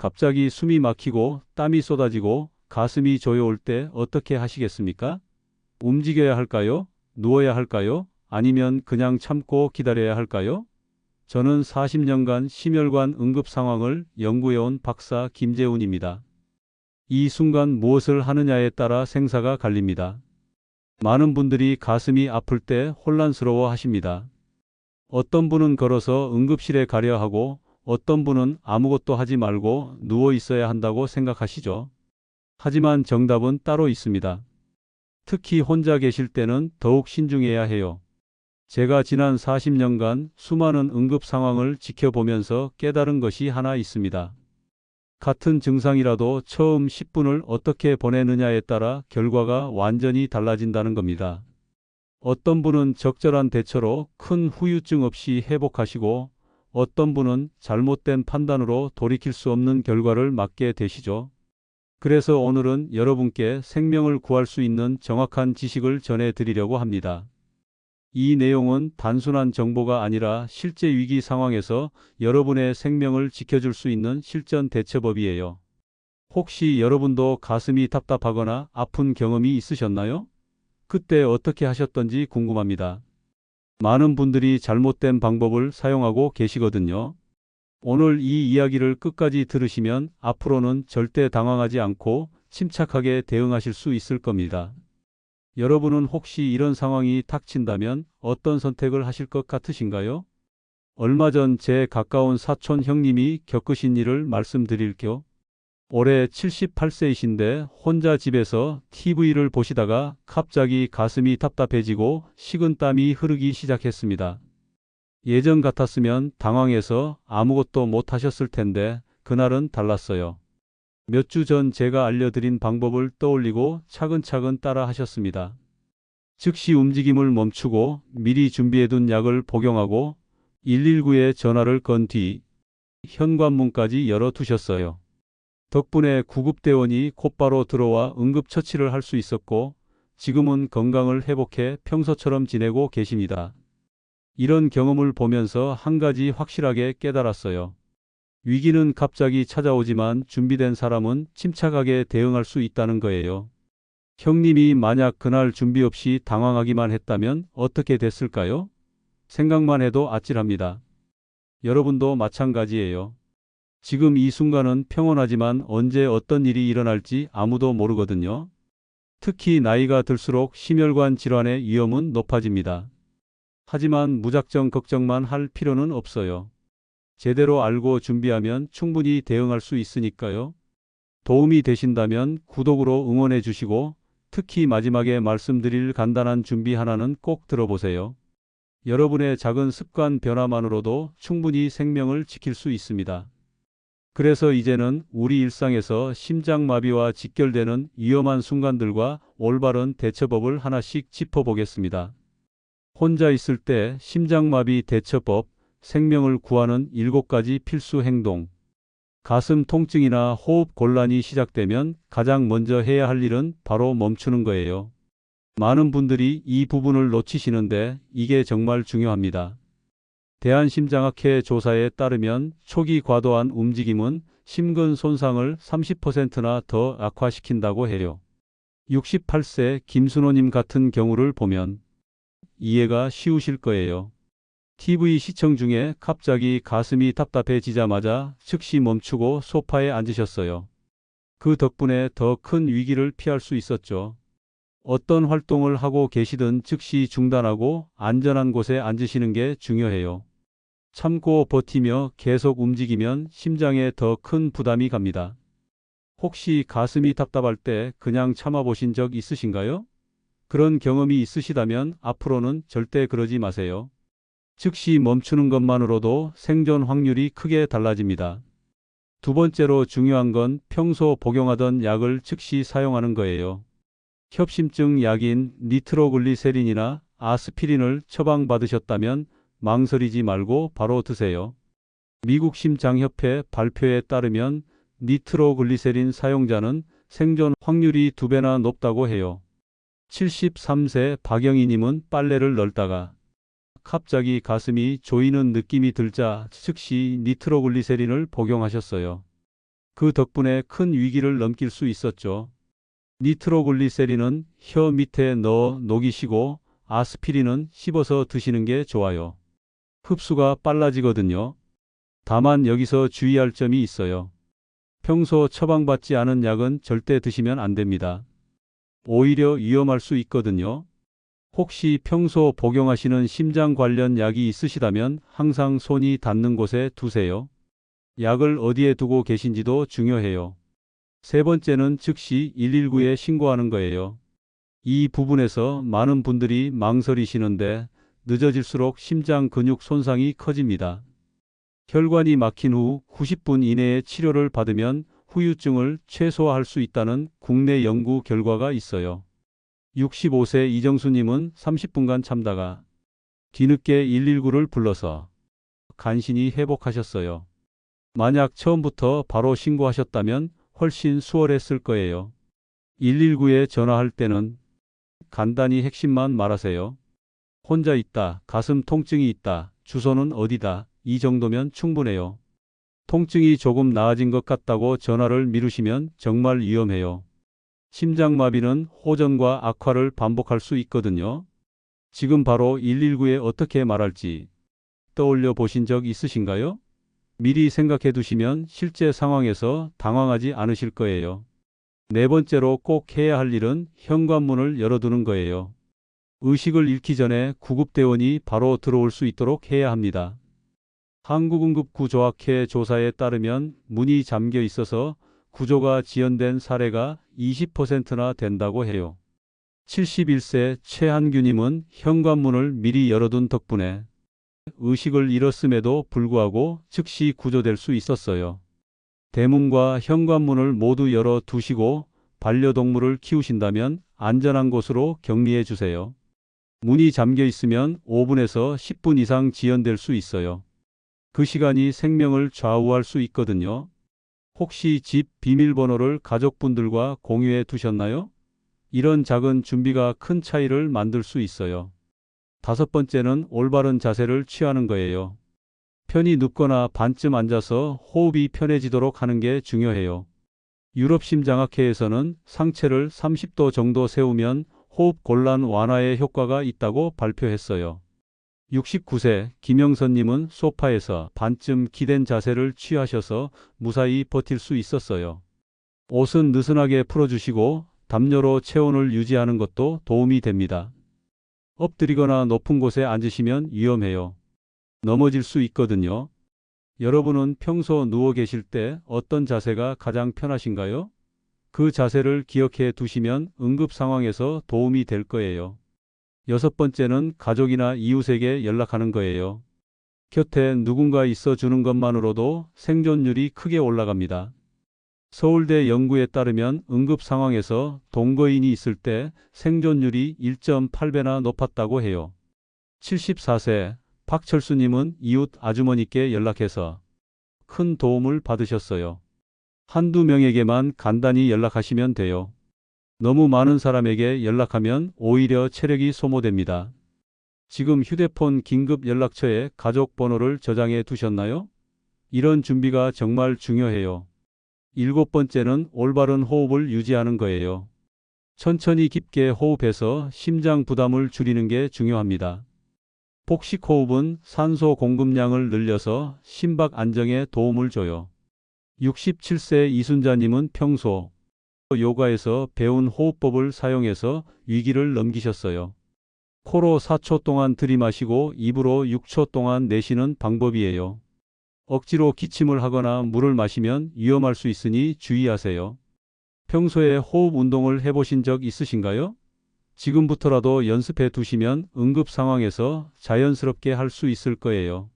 갑자기 숨이 막히고 땀이 쏟아지고 가슴이 조여올 때 어떻게 하시겠습니까? 움직여야 할까요? 누워야 할까요? 아니면 그냥 참고 기다려야 할까요? 저는 40년간 심혈관 응급 상황을 연구해온 박사 김재훈입니다. 이 순간 무엇을 하느냐에 따라 생사가 갈립니다. 많은 분들이 가슴이 아플 때 혼란스러워 하십니다. 어떤 분은 걸어서 응급실에 가려 하고 어떤 분은 아무것도 하지 말고 누워 있어야 한다고 생각하시죠. 하지만 정답은 따로 있습니다. 특히 혼자 계실 때는 더욱 신중해야 해요. 제가 지난 40년간 수많은 응급 상황을 지켜보면서 깨달은 것이 하나 있습니다. 같은 증상이라도 처음 10분을 어떻게 보내느냐에 따라 결과가 완전히 달라진다는 겁니다. 어떤 분은 적절한 대처로 큰 후유증 없이 회복하시고 어떤 분은 잘못된 판단으로 돌이킬 수 없는 결과를 맞게 되시죠. 그래서 오늘은 여러분께 생명을 구할 수 있는 정확한 지식을 전해 드리려고 합니다. 이 내용은 단순한 정보가 아니라 실제 위기 상황에서 여러분의 생명을 지켜줄 수 있는 실전 대처법이에요. 혹시 여러분도 가슴이 답답하거나 아픈 경험이 있으셨나요? 그때 어떻게 하셨던지 궁금합니다. 많은 분들이 잘못된 방법을 사용하고 계시거든요. 오늘 이 이야기를 끝까지 들으시면 앞으로는 절대 당황하지 않고 침착하게 대응하실 수 있을 겁니다. 여러분은 혹시 이런 상황이 닥친다면 어떤 선택을 하실 것 같으신가요? 얼마 전 제 가까운 사촌 형님이 겪으신 일을 말씀드릴게요. 올해 78세이신데 혼자 집에서 TV를 보시다가 갑자기 가슴이 답답해지고 식은땀이 흐르기 시작했습니다. 예전 같았으면 당황해서 아무것도 못 하셨을 텐데 그날은 달랐어요. 몇 주 전 제가 알려드린 방법을 떠올리고 차근차근 따라 하셨습니다. 즉시 움직임을 멈추고 미리 준비해둔 약을 복용하고 119에 전화를 건 뒤 현관문까지 열어두셨어요. 덕분에 구급대원이 곧바로 들어와 응급처치를 할 수 있었고 지금은 건강을 회복해 평소처럼 지내고 계십니다. 이런 경험을 보면서 한 가지 확실하게 깨달았어요. 위기는 갑자기 찾아오지만 준비된 사람은 침착하게 대응할 수 있다는 거예요. 형님이 만약 그날 준비 없이 당황하기만 했다면 어떻게 됐을까요? 생각만 해도 아찔합니다. 여러분도 마찬가지예요. 지금 이 순간은 평온하지만 언제 어떤 일이 일어날지 아무도 모르거든요. 특히 나이가 들수록 심혈관 질환의 위험은 높아집니다. 하지만 무작정 걱정만 할 필요는 없어요. 제대로 알고 준비하면 충분히 대응할 수 있으니까요. 도움이 되신다면 구독으로 응원해 주시고 특히 마지막에 말씀드릴 간단한 준비 하나는 꼭 들어보세요. 여러분의 작은 습관 변화만으로도 충분히 생명을 지킬 수 있습니다. 그래서 이제는 우리 일상에서 심장마비와 직결되는 위험한 순간들과 올바른 대처법을 하나씩 짚어보겠습니다. 혼자 있을 때 심장마비 대처법, 생명을 구하는 7가지 필수 행동. 가슴 통증이나 호흡 곤란이 시작되면 가장 먼저 해야 할 일은 바로 멈추는 거예요. 많은 분들이 이 부분을 놓치시는데 이게 정말 중요합니다. 대한심장학회 조사에 따르면 초기 과도한 움직임은 심근 손상을 30%나 더 악화시킨다고 해요. 68세 김순호님 같은 경우를 보면 이해가 쉬우실 거예요. TV 시청 중에 갑자기 가슴이 답답해지자마자 즉시 멈추고 소파에 앉으셨어요. 그 덕분에 더 큰 위기를 피할 수 있었죠. 어떤 활동을 하고 계시든 즉시 중단하고 안전한 곳에 앉으시는 게 중요해요. 참고 버티며 계속 움직이면 심장에 더 큰 부담이 갑니다. 혹시 가슴이 답답할 때 그냥 참아보신 적 있으신가요? 그런 경험이 있으시다면 앞으로는 절대 그러지 마세요. 즉시 멈추는 것만으로도 생존 확률이 크게 달라집니다. 두 번째로 중요한 건 평소 복용하던 약을 즉시 사용하는 거예요. 협심증 약인 니트로글리세린이나 아스피린을 처방받으셨다면 망설이지 말고 바로 드세요. 미국 심장협회 발표에 따르면 니트로글리세린 사용자는 생존 확률이 두 배나 높다고 해요. 73세 박영희님은 빨래를 널다가 갑자기 가슴이 조이는 느낌이 들자 즉시 니트로글리세린을 복용하셨어요. 그 덕분에 큰 위기를 넘길 수 있었죠. 니트로글리세린은 혀 밑에 넣어 녹이시고 아스피린은 씹어서 드시는 게 좋아요. 흡수가 빨라지거든요. 다만 여기서 주의할 점이 있어요. 평소 처방받지 않은 약은 절대 드시면 안 됩니다. 오히려 위험할 수 있거든요. 혹시 평소 복용하시는 심장 관련 약이 있으시다면 항상 손이 닿는 곳에 두세요. 약을 어디에 두고 계신지도 중요해요. 세 번째는 즉시 119에 신고하는 거예요. 이 부분에서 많은 분들이 망설이시는데 늦어질수록 심장 근육 손상이 커집니다. 혈관이 막힌 후 90분 이내에 치료를 받으면 후유증을 최소화할 수 있다는 국내 연구 결과가 있어요. 65세 이정수님은 30분간 참다가 뒤늦게 119를 불러서 간신히 회복하셨어요. 만약 처음부터 바로 신고하셨다면 훨씬 수월했을 거예요. 119에 전화할 때는 간단히 핵심만 말하세요. 혼자 있다, 가슴 통증이 있다, 주소는 어디다, 이 정도면 충분해요. 통증이 조금 나아진 것 같다고 전화를 미루시면 정말 위험해요. 심장마비는 호전과 악화를 반복할 수 있거든요. 지금 바로 119에 어떻게 말할지 떠올려 보신 적 있으신가요? 미리 생각해 두시면 실제 상황에서 당황하지 않으실 거예요. 네 번째로 꼭 해야 할 일은 현관문을 열어두는 거예요. 의식을 잃기 전에 구급대원이 바로 들어올 수 있도록 해야 합니다. 한국응급 구조학회 조사에 따르면 문이 잠겨 있어서 구조가 지연된 사례가 20%나 된다고 해요. 71세 최한규님은 현관문을 미리 열어둔 덕분에 의식을 잃었음에도 불구하고 즉시 구조될 수 있었어요. 대문과 현관문을 모두 열어 두시고 반려동물을 키우신다면 안전한 곳으로 격리해 주세요. 문이 잠겨 있으면 5분에서 10분 이상 지연될 수 있어요. 그 시간이 생명을 좌우할 수 있거든요. 혹시 집 비밀번호를 가족분들과 공유해 두셨나요? 이런 작은 준비가 큰 차이를 만들 수 있어요. 다섯 번째는 올바른 자세를 취하는 거예요. 편히 눕거나 반쯤 앉아서 호흡이 편해지도록 하는 게 중요해요. 유럽 심장학회에서는 상체를 30도 정도 세우면 호흡 곤란 완화에 효과가 있다고 발표했어요. 69세 김영선님은 소파에서 반쯤 기댄 자세를 취하셔서 무사히 버틸 수 있었어요. 옷은 느슨하게 풀어주시고 담요로 체온을 유지하는 것도 도움이 됩니다. 엎드리거나 높은 곳에 앉으시면 위험해요. 넘어질 수 있거든요. 여러분은 평소 누워 계실 때 어떤 자세가 가장 편하신가요? 그 자세를 기억해 두시면 응급 상황에서 도움이 될 거예요. 여섯 번째는 가족이나 이웃에게 연락하는 거예요. 곁에 누군가 있어 주는 것만으로도 생존율이 크게 올라갑니다. 서울대 연구에 따르면 응급 상황에서 동거인이 있을 때 생존율이 1.8배나 높았다고 해요. 74세 박철수님은 이웃 아주머니께 연락해서 큰 도움을 받으셨어요. 한두 명에게만 간단히 연락하시면 돼요. 너무 많은 사람에게 연락하면 오히려 체력이 소모됩니다. 지금 휴대폰 긴급 연락처에 가족 번호를 저장해 두셨나요? 이런 준비가 정말 중요해요. 일곱 번째는 올바른 호흡을 유지하는 거예요. 천천히 깊게 호흡해서 심장 부담을 줄이는 게 중요합니다. 복식 호흡은 산소 공급량을 늘려서 심박 안정에 도움을 줘요. 67세 이순자님은 평소 요가에서 배운 호흡법을 사용해서 위기를 넘기셨어요. 코로 4초 동안 들이마시고 입으로 6초 동안 내쉬는 방법이에요. 억지로 기침을 하거나 물을 마시면 위험할 수 있으니 주의하세요. 평소에 호흡 운동을 해보신 적 있으신가요? 지금부터라도 연습해 두시면 응급 상황에서 자연스럽게 할 수 있을 거예요.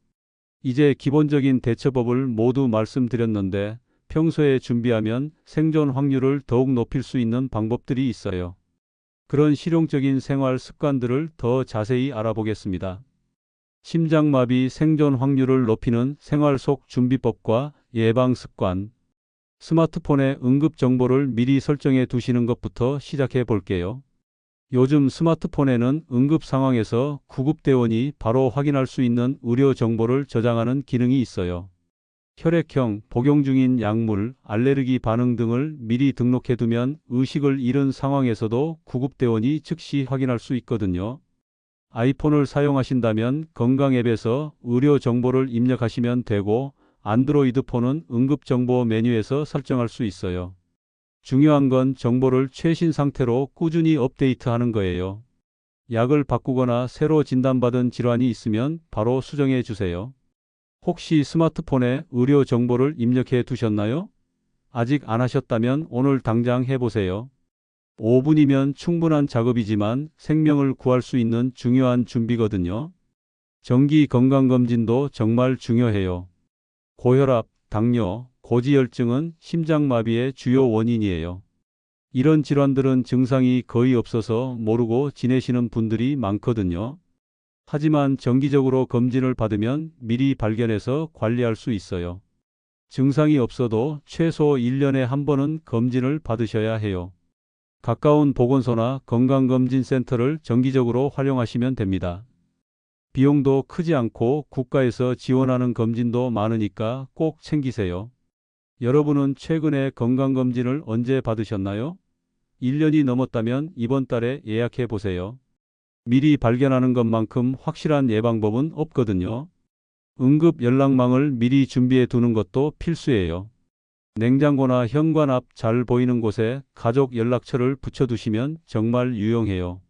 이제 기본적인 대처법을 모두 말씀드렸는데 평소에 준비하면 생존 확률을 더욱 높일 수 있는 방법들이 있어요. 그런 실용적인 생활 습관들을 더 자세히 알아보겠습니다. 심장마비 생존 확률을 높이는 생활 속 준비법과 예방 습관. 스마트폰에 응급 정보를 미리 설정해 두시는 것부터 시작해 볼게요. 요즘 스마트폰에는 응급 상황에서 구급대원이 바로 확인할 수 있는 의료 정보를 저장하는 기능이 있어요. 혈액형, 복용 중인 약물, 알레르기 반응 등을 미리 등록해두면 의식을 잃은 상황에서도 구급대원이 즉시 확인할 수 있거든요. 아이폰을 사용하신다면 건강 앱에서 의료 정보를 입력하시면 되고 안드로이드 폰은 응급 정보 메뉴에서 설정할 수 있어요. 중요한 건 정보를 최신 상태로 꾸준히 업데이트하는 거예요. 약을 바꾸거나 새로 진단받은 질환이 있으면 바로 수정해 주세요. 혹시 스마트폰에 의료 정보를 입력해 두셨나요? 아직 안 하셨다면 오늘 당장 해보세요. 5분이면 충분한 작업이지만 생명을 구할 수 있는 중요한 준비거든요. 정기 건강검진도 정말 중요해요. 고혈압, 당뇨, 고지혈증은 심장마비의 주요 원인이에요. 이런 질환들은 증상이 거의 없어서 모르고 지내시는 분들이 많거든요. 하지만 정기적으로 검진을 받으면 미리 발견해서 관리할 수 있어요. 증상이 없어도 최소 1년에 한 번은 검진을 받으셔야 해요. 가까운 보건소나 건강검진센터를 정기적으로 활용하시면 됩니다. 비용도 크지 않고 국가에서 지원하는 검진도 많으니까 꼭 챙기세요. 여러분은 최근에 건강검진을 언제 받으셨나요? 1년이 넘었다면 이번 달에 예약해 보세요. 미리 발견하는 것만큼 확실한 예방법은 없거든요. 응급 연락망을 미리 준비해 두는 것도 필수예요. 냉장고나 현관 앞 잘 보이는 곳에 가족 연락처를 붙여두시면 정말 유용해요.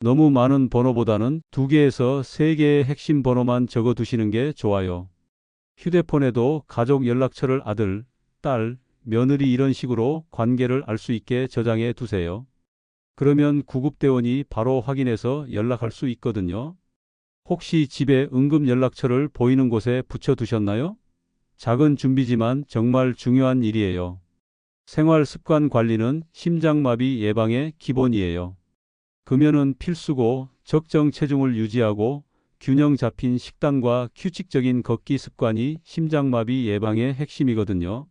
너무 많은 번호보다는 두 개에서 세 개의 핵심 번호만 적어 두시는 게 좋아요. 휴대폰에도 가족 연락처를 아들, 딸, 며느리 이런 식으로 관계를 알 수 있게 저장해 두세요. 그러면 구급대원이 바로 확인해서 연락할 수 있거든요. 혹시 집에 응급 연락처를 보이는 곳에 붙여 두셨나요? 작은 준비지만 정말 중요한 일이에요. 생활 습관 관리는 심장마비 예방의 기본이에요. 금연은 필수고 적정 체중을 유지하고 균형 잡힌 식단과 규칙적인 걷기 습관이 심장마비 예방의 핵심이거든요.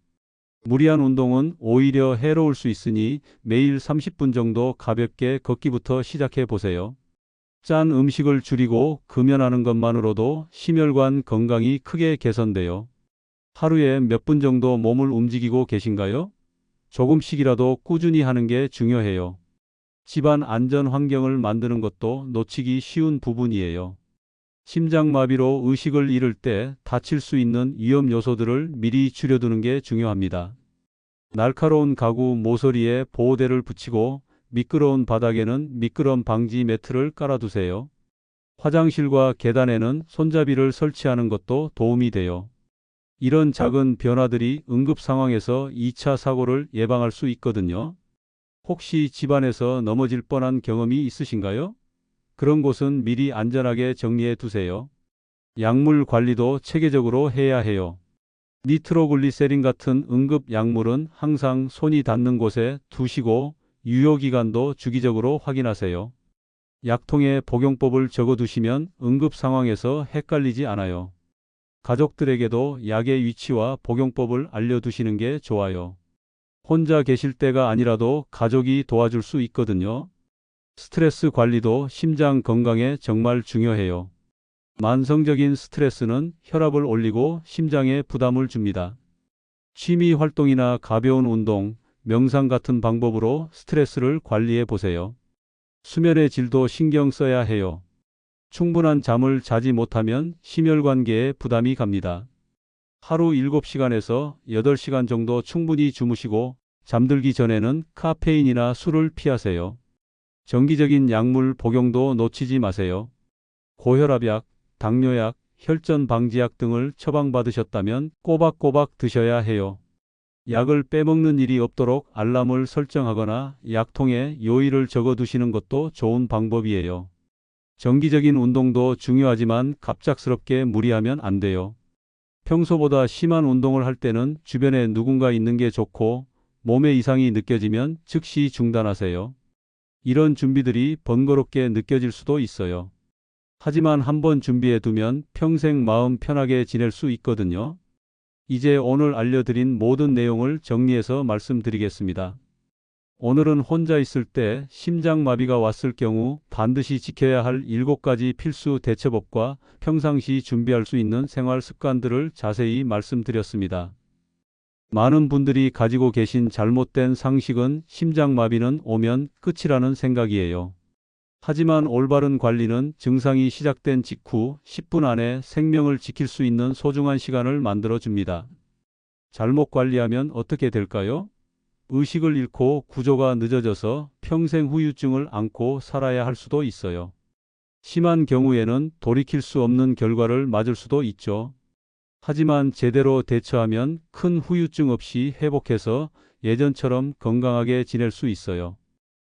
무리한 운동은 오히려 해로울 수 있으니 매일 30분 정도 가볍게 걷기부터 시작해 보세요. 짠 음식을 줄이고 금연하는 것만으로도 심혈관 건강이 크게 개선돼요. 하루에 몇 분 정도 몸을 움직이고 계신가요? 조금씩이라도 꾸준히 하는 게 중요해요. 집안 안전 환경을 만드는 것도 놓치기 쉬운 부분이에요. 심장마비로 의식을 잃을 때 다칠 수 있는 위험 요소들을 미리 줄여두는 게 중요합니다. 날카로운 가구 모서리에 보호대를 붙이고 미끄러운 바닥에는 미끄럼 방지 매트를 깔아두세요. 화장실과 계단에는 손잡이를 설치하는 것도 도움이 돼요. 이런 작은 변화들이 응급 상황에서 2차 사고를 예방할 수 있거든요. 혹시 집안에서 넘어질 뻔한 경험이 있으신가요? 그런 곳은 미리 안전하게 정리해 두세요. 약물 관리도 체계적으로 해야 해요. 니트로글리세린 같은 응급 약물은 항상 손이 닿는 곳에 두시고 유효기간도 주기적으로 확인하세요. 약통에 복용법을 적어 두시면 응급 상황에서 헷갈리지 않아요. 가족들에게도 약의 위치와 복용법을 알려두시는 게 좋아요. 혼자 계실 때가 아니라도 가족이 도와줄 수 있거든요. 스트레스 관리도 심장 건강에 정말 중요해요. 만성적인 스트레스는 혈압을 올리고 심장에 부담을 줍니다. 취미 활동이나 가벼운 운동, 명상 같은 방법으로 스트레스를 관리해 보세요. 수면의 질도 신경 써야 해요. 충분한 잠을 자지 못하면 심혈관계에 부담이 갑니다. 하루 7시간에서 8시간 정도 충분히 주무시고 잠들기 전에는 카페인이나 술을 피하세요. 정기적인 약물 복용도 놓치지 마세요. 고혈압약, 당뇨약, 혈전 방지약 등을 처방받으셨다면 꼬박꼬박 드셔야 해요. 약을 빼먹는 일이 없도록 알람을 설정하거나 약통에 요일을 적어 두시는 것도 좋은 방법이에요. 정기적인 운동도 중요하지만 갑작스럽게 무리하면 안 돼요. 평소보다 심한 운동을 할 때는 주변에 누군가 있는 게 좋고 몸에 이상이 느껴지면 즉시 중단하세요. 이런 준비들이 번거롭게 느껴질 수도 있어요. 하지만 한번 준비해 두면 평생 마음 편하게 지낼 수 있거든요. 이제 오늘 알려드린 모든 내용을 정리해서 말씀드리겠습니다. 오늘은 혼자 있을 때 심장마비가 왔을 경우 반드시 지켜야 할 7가지 필수 대처법과 평상시 준비할 수 있는 생활 습관들을 자세히 말씀드렸습니다. 많은 분들이 가지고 계신 잘못된 상식은 심장마비는 오면 끝이라는 생각이에요. 하지만 올바른 관리는 증상이 시작된 직후 10분 안에 생명을 지킬 수 있는 소중한 시간을 만들어 줍니다. 잘못 관리하면 어떻게 될까요? 의식을 잃고 구조가 늦어져서 평생 후유증을 안고 살아야 할 수도 있어요. 심한 경우에는 돌이킬 수 없는 결과를 맞을 수도 있죠. 하지만 제대로 대처하면 큰 후유증 없이 회복해서 예전처럼 건강하게 지낼 수 있어요.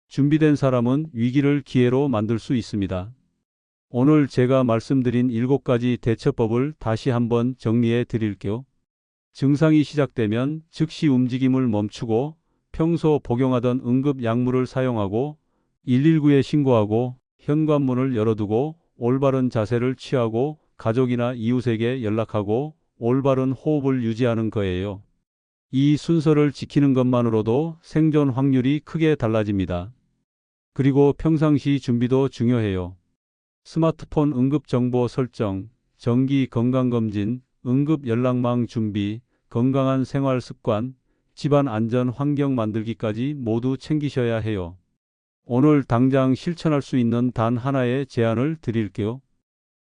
준비된 사람은 위기를 기회로 만들 수 있습니다. 오늘 제가 말씀드린 7가지 대처법을 다시 한번 정리해 드릴게요. 증상이 시작되면 즉시 움직임을 멈추고 평소 복용하던 응급 약물을 사용하고 119에 신고하고 현관문을 열어두고 올바른 자세를 취하고 가족이나 이웃에게 연락하고 올바른 호흡을 유지하는 거예요. 이 순서를 지키는 것만으로도 생존 확률이 크게 달라집니다. 그리고 평상시 준비도 중요해요. 스마트폰 응급 정보 설정, 정기 건강검진, 응급 연락망 준비, 건강한 생활 습관, 집안 안전 환경 만들기까지 모두 챙기셔야 해요. 오늘 당장 실천할 수 있는 단 하나의 제안을 드릴게요.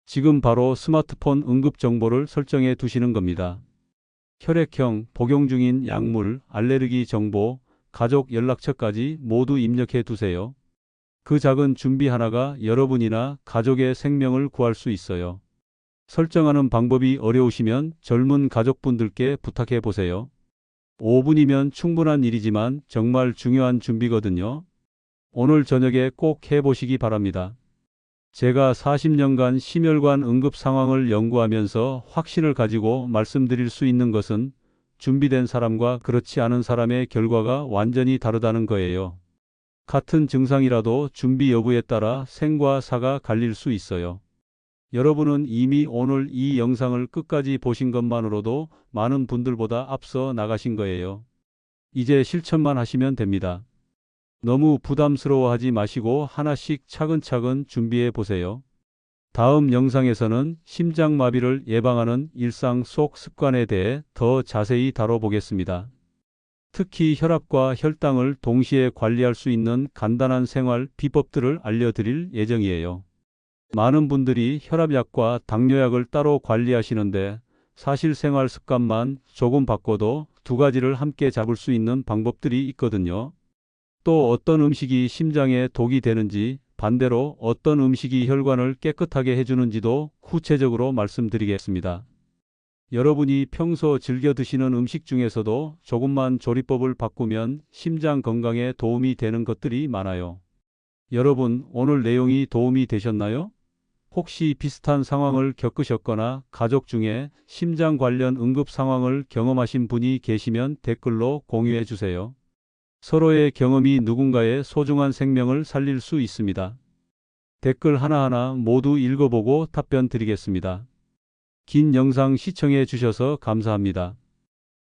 지금 바로 스마트폰 응급 정보를 설정해 두시는 겁니다. 혈액형, 복용 중인 약물, 알레르기 정보, 가족 연락처까지 모두 입력해 두세요. 그 작은 준비 하나가 여러분이나 가족의 생명을 구할 수 있어요. 설정하는 방법이 어려우시면 젊은 가족분들께 부탁해 보세요. 5분이면 충분한 일이지만 정말 중요한 준비거든요. 오늘 저녁에 꼭 해보시기 바랍니다. 제가 40년간 심혈관 응급 상황을 연구하면서 확신을 가지고 말씀드릴 수 있는 것은 준비된 사람과 그렇지 않은 사람의 결과가 완전히 다르다는 거예요. 같은 증상이라도 준비 여부에 따라 생과 사가 갈릴 수 있어요. 여러분은 이미 오늘 이 영상을 끝까지 보신 것만으로도 많은 분들보다 앞서 나가신 거예요. 이제 실천만 하시면 됩니다. 너무 부담스러워하지 마시고 하나씩 차근차근 준비해 보세요. 다음 영상에서는 심장마비를 예방하는 일상 속 습관에 대해 더 자세히 다뤄보겠습니다. 특히 혈압과 혈당을 동시에 관리할 수 있는 간단한 생활 비법들을 알려드릴 예정이에요. 많은 분들이 혈압약과 당뇨약을 따로 관리하시는데 사실 생활 습관만 조금 바꿔도 두 가지를 함께 잡을 수 있는 방법들이 있거든요. 또 어떤 음식이 심장에 독이 되는지 반대로 어떤 음식이 혈관을 깨끗하게 해주는지도 구체적으로 말씀드리겠습니다. 여러분이 평소 즐겨 드시는 음식 중에서도 조금만 조리법을 바꾸면 심장 건강에 도움이 되는 것들이 많아요. 여러분, 오늘 내용이 도움이 되셨나요? 혹시 비슷한 상황을 겪으셨거나 가족 중에 심장 관련 응급 상황을 경험하신 분이 계시면 댓글로 공유해 주세요. 서로의 경험이 누군가의 소중한 생명을 살릴 수 있습니다. 댓글 하나하나 모두 읽어보고 답변 드리겠습니다. 긴 영상 시청해 주셔서 감사합니다.